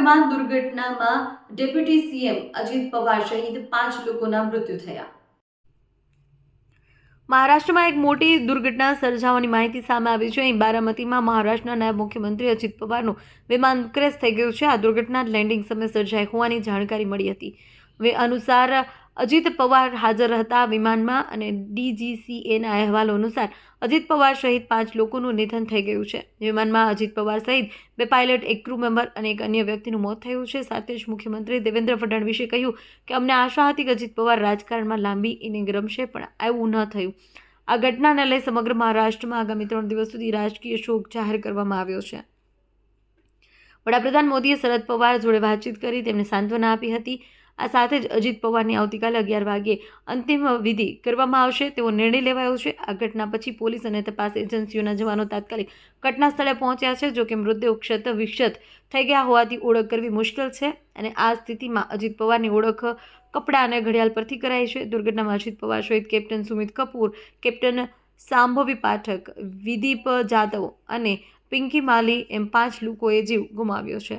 વિમાન દુર્ઘટનામાં deputy CM Ajit Pawar સહિત પાંચ લોકોના મૃત્યુ થયા. મહારાષ્ટ્રમાં એક મોટી દુર્ઘટના સર્જાવાની માહિતી સામે આવી છે. અહીં બારામતીમાં મહારાષ્ટ્રના નાયબ મુખ્યમંત્રી અજીત પવારનું વિમાન ક્રેશ થઈ ગયું છે. આ દુર્ઘટના લેન્ડિંગ સમયે સર્જાઈ હોવાની જાણકારી મળી હતી. અનુસાર અજીત પવાર હાજર હતા વિમાનમાં અને ડીજીસીએના અહેવાલો અનુસાર અજીત પવાર સહિત પાંચ લોકોનું નિધન થઈ ગયું છે. વિમાનમાં અજીત પવાર સહિત બે પાયલટ, એક ક્રૂ મેમ્બર અને એક અન્ય વ્યક્તિનું મોત થયું છે. સાથે જ મુખ્યમંત્રી દેવેન્દ્ર ફડણવીસે કહ્યું કે અમને આશા હતી કે અજીત પવાર રાજકારણમાં લાંબી ઇનિંગ રમશે, પણ આવું ન થયું. આ ઘટનાને લઈ સમગ્ર મહારાષ્ટ્રમાં આગામી ત્રણ દિવસ સુધી રાજકીય શોક જાહેર કરવામાં આવ્યો છે. વડાપ્રધાન મોદીએ શરદ પવાર જોડે વાતચીત કરી તેમને સાંત્વના આપી હતી. આ સાથે જ અજીત પવારની આવતીકાલે અગિયાર વાગ્યે અંતિમ વિધિ કરવામાં આવશે. તેવો નિર્ણય લેવાયો છે. આ ઘટના પછી પોલીસ અને તપાસ એજન્સીઓના જવાનો તાત્કાલિક ઘટના સ્થળે પહોંચ્યા છે, જોકે મૃતદેહ ક્ષત વિક્ષત થઈ ગયા હોવાથી ઓળખ કરવી મુશ્કેલ છે અને આ સ્થિતિમાં અજીત પવારની ઓળખ કપડાં અને ઘડિયાળ પરથી કરાઈ છે. દુર્ઘટનામાં અજીત પવાર સહિત કેપ્ટન સુમિત કપૂર, કેપ્ટન સાંભવી પાઠક વિદીપ જાદવ અને પિંકી માલી એમ પાંચ લોકોએ જીવ ગુમાવ્યો છે.